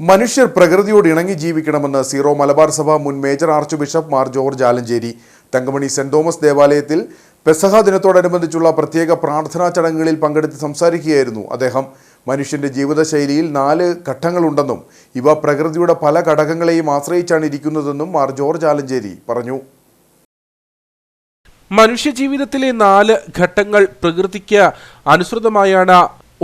മനുഷ്യർ പ്രകൃതിയോട് ഇണങ്ങി ജീവിക്കണമെന്ന് സീറോ മലബാർ സഭ മുൻ major archbishop Mar George Alencherry. Thankamani Saint Thomas ദേവാലയത്തിൽ പെസഹ ദിനത്തോടനുബന്ധിച്ചുള്ള പ്രത്യേക പ്രാർത്ഥനാ ചടങ്ങുകളിൽ പങ്കെടുത്ത് സംസാരിക്കുകയായിരുന്നു അദ്ദേഹം. മനുഷ്യന്റെ ജീവിതശൈലിയിൽ നാല് ഘട്ടങ്ങളുണ്ടെന്നും ഇവ പ്രകൃതിയുടെ പല ഘടകങ്ങളെയും ആശ്രയിച്ചാണ് ഇരിക്കുന്നതെന്നും മാർ ജോർജ് ആലഞ്ചേരി പറഞ്ഞു. മനുഷ്യജീവിതത്തിലെ നാല് ഘട്ടങ്ങൾ പ്രകൃതിക്ക് അനുസൃതമായാണ്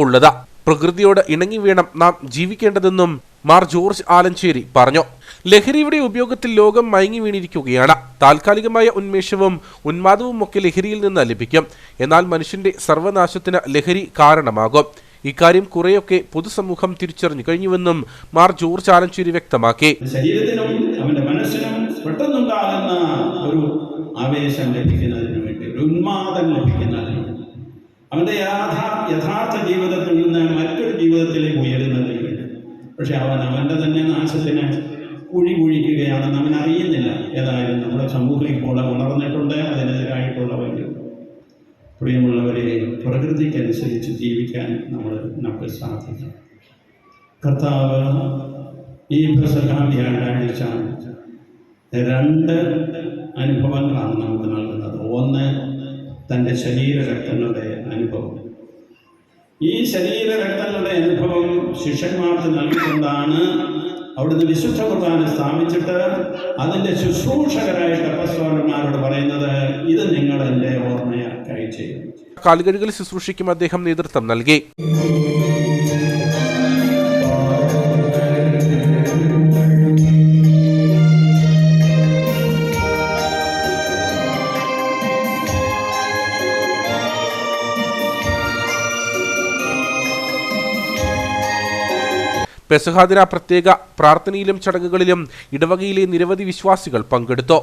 ഉള്ളത്. പ്രകൃതിയോട് ഇണങ്ങി വേണം നാം ജീവിക്കേണ്ടതെന്നും മാർ ജോർജ് ആലഞ്ചേരി പറഞ്ഞു. ലഹരിയുടെ ഉപയോഗത്തിൽ ലോകം മയങ്ങി വീണിരിക്കുകയാണ്. താൽക്കാലികമായ ഉന്മേഷവും ഉന്മാദവും ഒക്കെ ലഹരിയിൽ നിന്ന് ലഭിക്കും. എന്നാൽ മനുഷ്യന്റെ സർവനാശത്തിന് ലഹരി കാരണമാകും. ഇക്കാര്യം കുറെയൊക്കെ പൊതുസമൂഹം തിരിച്ചറിഞ്ഞു കഴിഞ്ഞുവെന്നും മാർ ജോർജ് ആലഞ്ചേരി വ്യക്തമാക്കി. അവന്റെ ഒരു അവന്റെ യാഥാ യഥാർത്ഥ ജീവിതത്തിൽ നിന്ന് മറ്റൊരു ജീവിതത്തിലേക്ക് പക്ഷെ അവൻ അവന്റെ തന്നെ നാശത്തിന് കുഴി കുഴിക്കുകയാണെന്ന് അവൻ അറിയുന്നില്ല. ഏതായാലും നമ്മുടെ സമൂഹം ഇപ്പോൾ വളർന്നിട്ടുണ്ട്. അതിനെതിരായിട്ടുള്ള വലിയ പ്രിയമുള്ളവരെ പ്രകൃതിക്കനുസരിച്ച് ജീവിക്കാൻ നമ്മൾ നമുക്ക് സാധിക്കും. കർത്താവ് ഈ പ്രസംഗം രണ്ട് അനുഭവങ്ങളാണ് നമുക്ക് നൽകുന്നത്. ഒന്ന് തന്റെ ശരീരഘട്ടങ്ങളുടെ അനുഭവം. ഈ ശരീരരക്തങ്ങളുടെ അനുഭവം ശിഷ്യന്മാർക്ക് നൽകിക്കൊണ്ടാണ് അവിടുന്ന് വിശുദ്ധ കുർബാന സ്ഥാപിച്ചിട്ട് അതിന്റെ ശുശ്രൂഷകരായിട്ട് അപ്പസ്തോലന്മാരോട് പറയുന്നത് ഇത് നിങ്ങൾ എന്റെ ഓർമ്മയാക്കായി ചെയ്യും കാൽകഴുകൽ ശുശ്രൂഷയ്ക്കും അദ്ദേഹം നേതൃത്വം നൽകി. പെസഹാദിന പ്രത്യേക പ്രാർത്ഥനയിലും ചടങ്ങുകളിലും ഇടവകയിലെ നിരവധി വിശ്വാസികൾ പങ്കെടുത്തു.